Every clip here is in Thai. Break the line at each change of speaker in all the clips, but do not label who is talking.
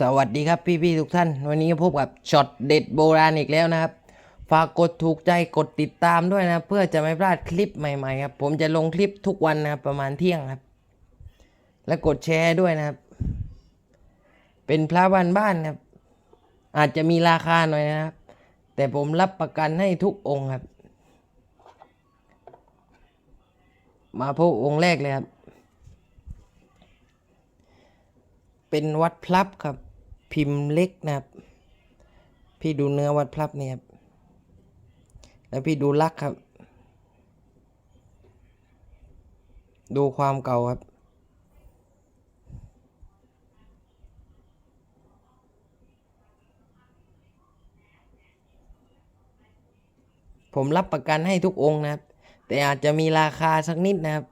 สวัสดีครับพี่ๆทุกท่าน วันนี้พบกับช็อตเด็ดโบราณอีกแล้วนะครับ ฝากกดถูกใจกดติดตามด้วยนะ เพื่อจะไม่พลาดคลิปใหม่ๆครับ ผมจะลงคลิปทุกวันนะครับประมาณเที่ยงครับ และกดแชร์ด้วยนะครับ เป็นพระบ้านบ้านครับ อาจจะมีราคาหน่อยนะครับ แต่ผมรับประกันให้ทุกองค์ครับ มาพบองค์แรกเลยครับเป็นวัดพลับครับ พิมพ์เล็กนะครับ พี่ดูเนื้อวัดพลับเนี่ยครับ แล้วพี่ดูลักครับ ดูความเก่าครับ ผมรับประกันให้ทุกองค์นะครับ แต่อาจจะมีราคาสักนิดนะครับ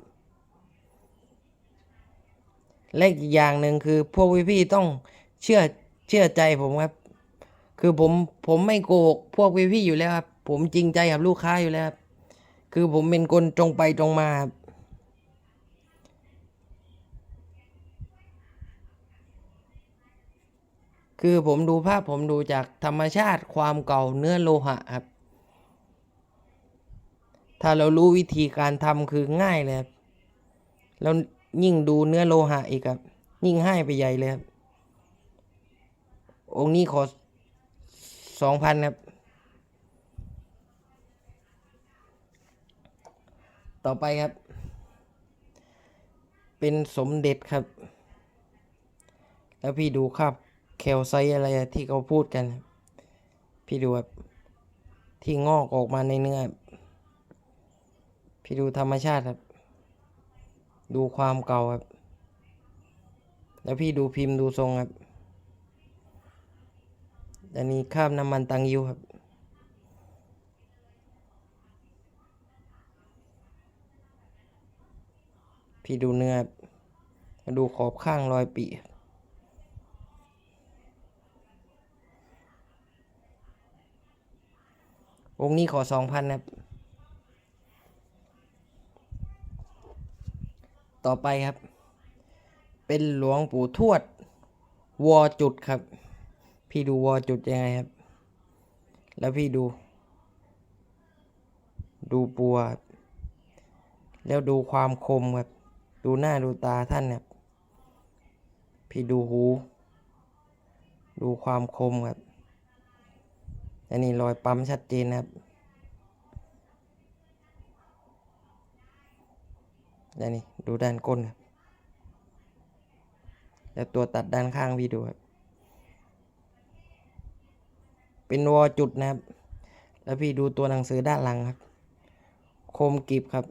และอีกอย่างหนึ่งคือพวกพี่ๆต้องเชื่อ เชื่อใจผมครับ คือผมผมไม่โกหกพวกพี่ๆอยู่แล้วครับ ผมจริงใจกับลูกค้าอยู่แล้วครับ คือผมเป็นคนตรงไปตรงมาครับคือผมดูภาพผมดูจากธรรมชาติความเก่าเนื้อโลหะครับ ถ้าเรารู้วิธีการทำคือง่ายเลยครับแล้วยิ่งดูเนื้อโลหะอีกครับ ยิ่งให้ไปใหญ่เลยครับ องค์นี้ขอสองพันครับ ต่อไปครับ เป็นสมเด็จครับ แล้วพี่ดูครับแคลไซอะไรที่เขาพูดกัน พี่ดูครับ ที่งอกออกมาในเนื้อ พี่ดูธรรมชาติครับ ดูความเก่าครับ แล้วพี่ดูพิมพ์ดูทรงครับ อันนี้คราบน้ำมันตังยิวครับ พี่ดูเนื้อมาดูขอบข้างรอยปีองค์นี้ขอสองพันครับ ต่อไปครับ เป็นหลวงปู่ทวด วอจุดครับ พี่ดูวอจุดยังไงครับ แล้วพี่ดู ดูปัว แล้วดูความคมครับ ดูหน้าดูตาท่านครับ พี่ดูหู ดูความคมครับ อันนี้รอยปั๊มชัดเจนนะครับแล้วนี่ดูด้านก้นครับ แล้วตัวตัดด้านข้างพี่ดูครับ เป็นวอจุดนะครับ แล้วพี่ดูตัวหนังสือด้านหลังครับ โคมกริบครับ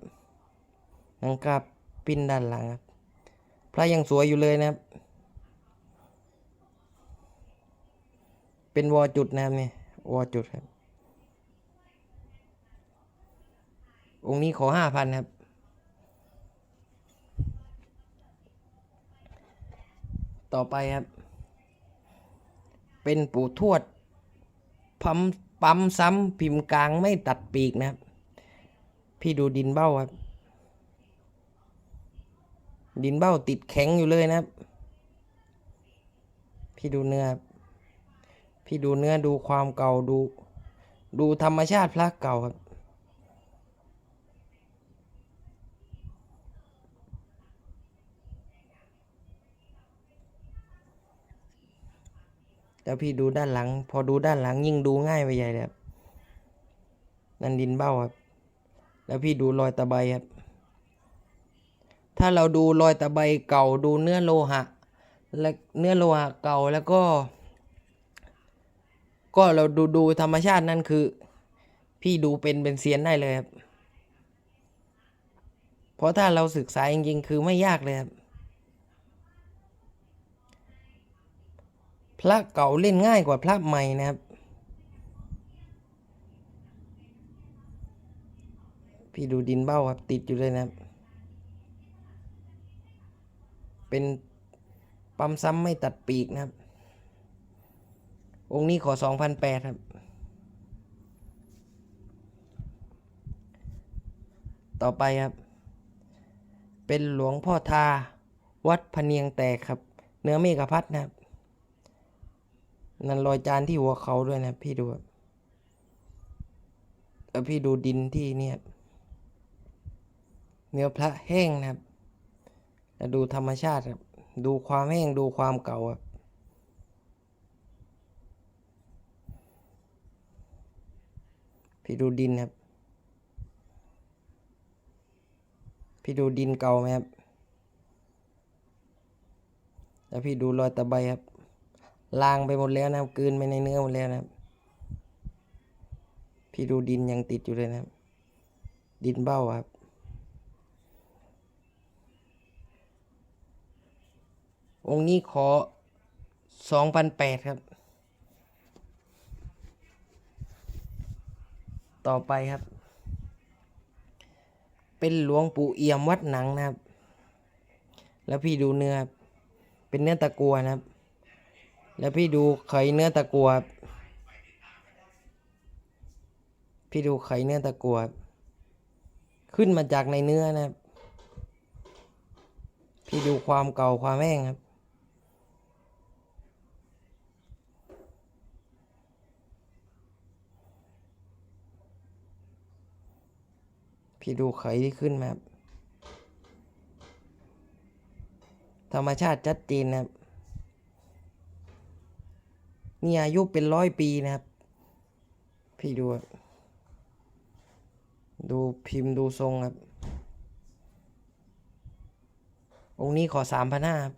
หนังกาบปิ้นด้านหลังครับ พระยังสวยอยู่เลยนะครับ เป็นวอจุดนะครับเนี่ยวอจุดครับองค์นี้ขอห้าพันครับ ต่อไปครับ เป็นปู่ทวด ปั๊มปั๊มซ้ำพิมพ์กลางไม่ตัดปีกนะครับ พี่ดูดินเบ้าครับ ดินเบ้าติดแข็งอยู่เลยนะครับ พี่ดูเนื้อครับพี่ดูเนื้อดูความเก่าดู ดูธรรมชาติพระเก่าครับ แล้วพี่ดูด้านหลัง พอดูด้านหลังยิ่งดูง่ายไปใหญ่เลยครับนั่นดินเบ้าครับ แล้วพี่ดูรอยตะไบครับ ถ้าเราดูรอยตะไบเก่าดูเนื้อโลหะ และเนื้อโลหะเก่าแล้วก็ ก็เราดูดูธรรมชาตินั่นคือ พี่ดูเป็นเป็นเซียนได้เลยครับ เพราะถ้าเราศึกษาจริงๆคือไม่ยากเลยครับ พระเก่าเล่นง่ายกว่าพระใหม่นะครับ พี่ดูดินเบ้าครับ ติดอยู่เลยนะครับ เป็นปั๊มซ้ำไม่ตัดปีกนะครับ องค์นี้ขอสองพันแปดครับ ต่อไปครับ เป็นหลวงพ่อทา วัดพเนียงแตกครับ เนื้อเมฆพัดนะครับ นั่นรอยจานที่หัวเขาด้วยนะพี่ดูแล้วพี่ดูดินที่เนี่ยเนื้อพระแห้งนะครับแล้วดูธรรมชาติครับ ดูความแห้งดูความเก่าครับพี่ดูดินครับ พี่ดูดินเก่าไหมครับ แล้วพี่ดูรอยตะไบครับ ลางไปหมดแล้วนะครับกลืนไปในเนื้อหมดแล้วนะครับ พี่ดูดินยังติดอยู่เลยนะครับ ดินเบ้าครับองค์นี้ขอสองพันแปดครับ ต่อไปครับ เป็นหลวงปู่เอี่ยมวัดหนังนะครับ แล้วพี่ดูเนื้อ เป็นเนื้อตะกัวนะครับ แล้วพี่ดูไข่เนื้อตะกัวพี่ดูไข่เนื้อตะกัวขึ้นมาจากในเนื้อนะครับ พี่ดูความเก่าความแห้งครับ พี่ดูไข่ที่ขึ้นมาครับธรรมชาติชัดเจนนะครับ นี่อายุเป็นร้อยปีนะครับ พี่ดูดูพิมพ์ดูทรงครับ องค์นี้ขอสามพันห้าครับ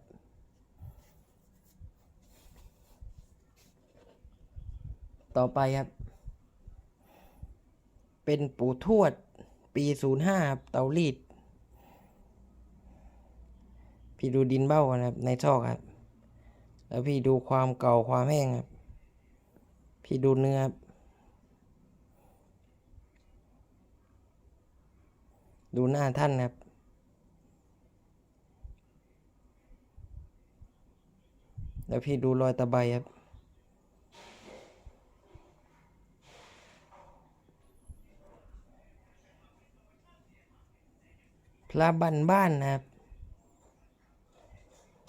ต่อไปครับ เป็นปู่ทวด ปีศูนย์ห้าเตารีด พี่ดูดินเบ้ากันครับ ในซอครับ แล้วพี่ดูความเก่าความแห้งครับ พี่ดูเนื้อครับดูหน้าท่านครับ แล้วพี่ดูรอยตะไบครับ พระบันบ้านนะครับ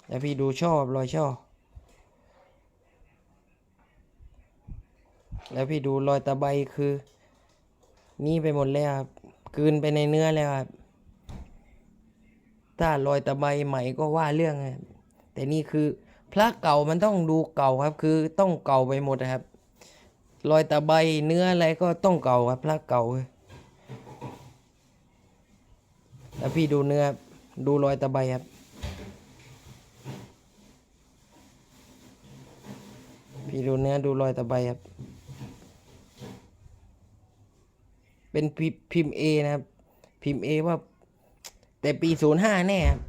แล้วพี่ดูช่อรอยช่อ แล้วพี่ดูรอยตะไบคือ นี่ไปหมดแล้วครับกืนไปในเนื้อแล้วครับถ้ารอยตะไบใหม่ก็ว่าเรื่องครับแต่นี่คือพระเก่ามันต้องดูเก่าครับ คือต้องเก่าไปหมดนะครับ รอยตะไบเนื้ออะไรก็ต้องเก่าครับ พระเก่าเลยแล้วพี่ดูเนื้อดูรอยตะไบครับ พี่ดูเนื้อดูรอยตะไบครับ เป็นพิมพ์เอนะครับ พิมพ์เอว่า แต่ปีศูนย์ห้าแน่ครับ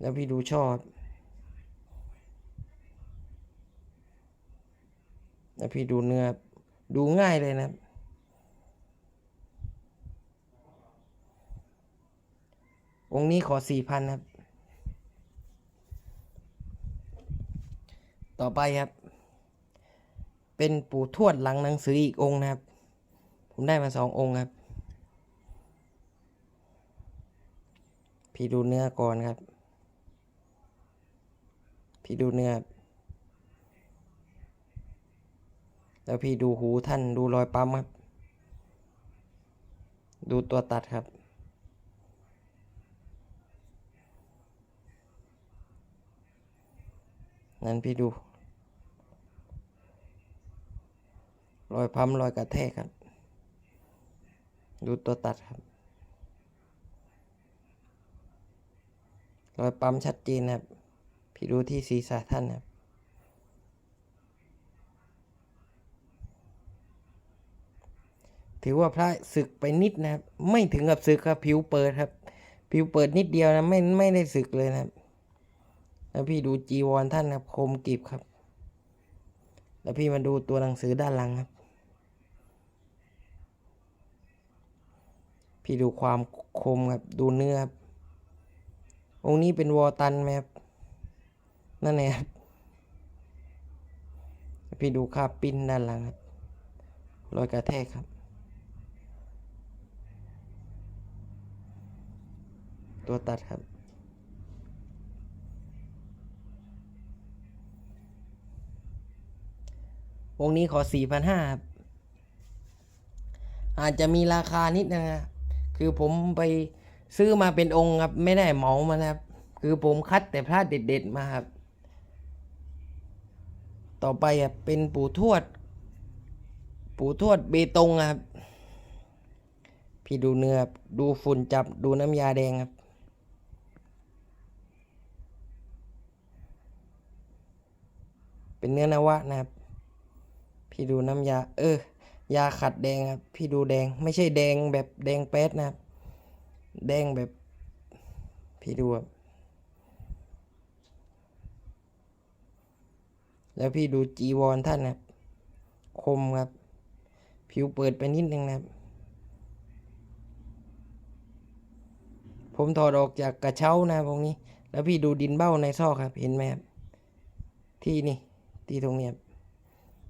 แล้วพี่ดูชอบ แล้วพี่ดูเนื้อ ดูง่ายเลยนะครับ องค์นี้ขอสี่พันครับ ต่อไปครับ เป็นปู่ทวดหลังหนังสืออีกองค์นะครับ ผมได้มาสององค์ครับ พี่ดูเนื้อก่อนครับ พี่ดูเนื้อ แล้วพี่ดูหูท่านดูรอยปั๊มครับ ดูตัวตัดครับนั่นพี่ดู รอยพัมรอยกระแทกครับ ดูตัวตัดครับ รอยปั๊มชัดเจนครับ พี่ดูที่ศีรษะท่านครับถือว่าพระศึกไปนิดนะครับ ไม่ถึงกับศึกครับ ผิวเปิดครับ ผิวเปิดนิดเดียวนะไม่ไม่ได้ศึกเลยนะครับ แล้วพี่ดูจีวรท่านครับ คมกริบครับ แล้วพี่มาดูตัวหนังสือด้านหลังครับ พี่ดูความคมครับ ดูเนื้อครับ องค์นี้เป็นวอตันไหมครับ นั่นแหลครับ พี่ดูค่าปิ้นด้านหลังครับรอยกระแทกครับตัวตัดครับองนี้ขอ 4,500ครับ อาจจะมีราคานิดนึรับ คือผมไปซื้อมาเป็นองค์ครับ ไม่ได้เหมามานะครับ คือผมคัดแต่พระเด็ดๆมาครับ ต่อไปอะเป็นปู่ทวด ปู่ทวดเบตงครับ พี่ดูเนื้อครับดูฝุ่นจับดูน้ำยาแดงครับเป็นเนื้อนวะนะครับ พี่ดูน้ำยา เออ ยาขัดแดงครับ พี่ดูแดงไม่ใช่แดงแบบแดงแป๊ดนะครับ แดงแบบ พี่ดูครับแล้วพี่ดูจีวรท่านนะครับ คมครับ ผิวเปิดไปนิดนึงนะครับ ผมถอดออกจากกระเช้านะพวกนี้ แล้วพี่ดูดินเบ้าในซอกครับ เห็นไหมครับ ที่นี่ ที่ตรงนี้ครับ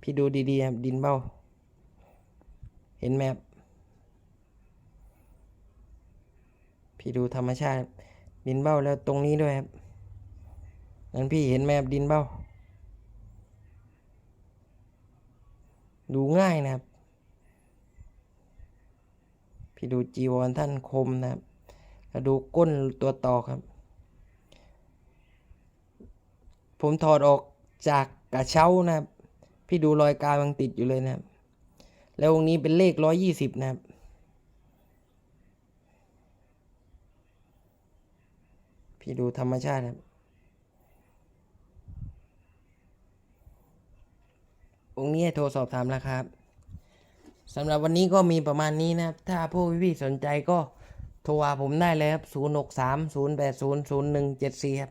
พี่ดูดีๆครับดินเบ้า เห็นไหมครับพี่ดูธรรมชาติดินเบ้าแล้วตรงนี้ด้วยครับนั้นพี่เห็นไหมครับดินเบ้า ดูง่ายนะครับ พี่ดูจีวรท่านคมนะครับแล้วดูก้นตัวต่อครับ ผมถอดออกจากกระเช้านะครับ พี่ดูรอยกาวยังติดอยู่เลยนะครับ แล้วองค์นี้เป็นเลขร้อยยี่สิบนะครับ พี่ดูธรรมชาติครับ องค์นี้โทรสอบถามราคาครับสำหรับวันนี้ก็มีประมาณนี้นะครับ ถ้าผู้พี่ๆสนใจก็โทรหาผมได้เลยครับ 0 6 3 0 8 0 0 1 7 4 ครับ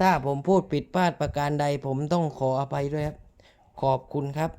ถ้าผมพูดผิดพลาดประการใดผมต้องขออภัยด้วยครับ ขอบคุณครับ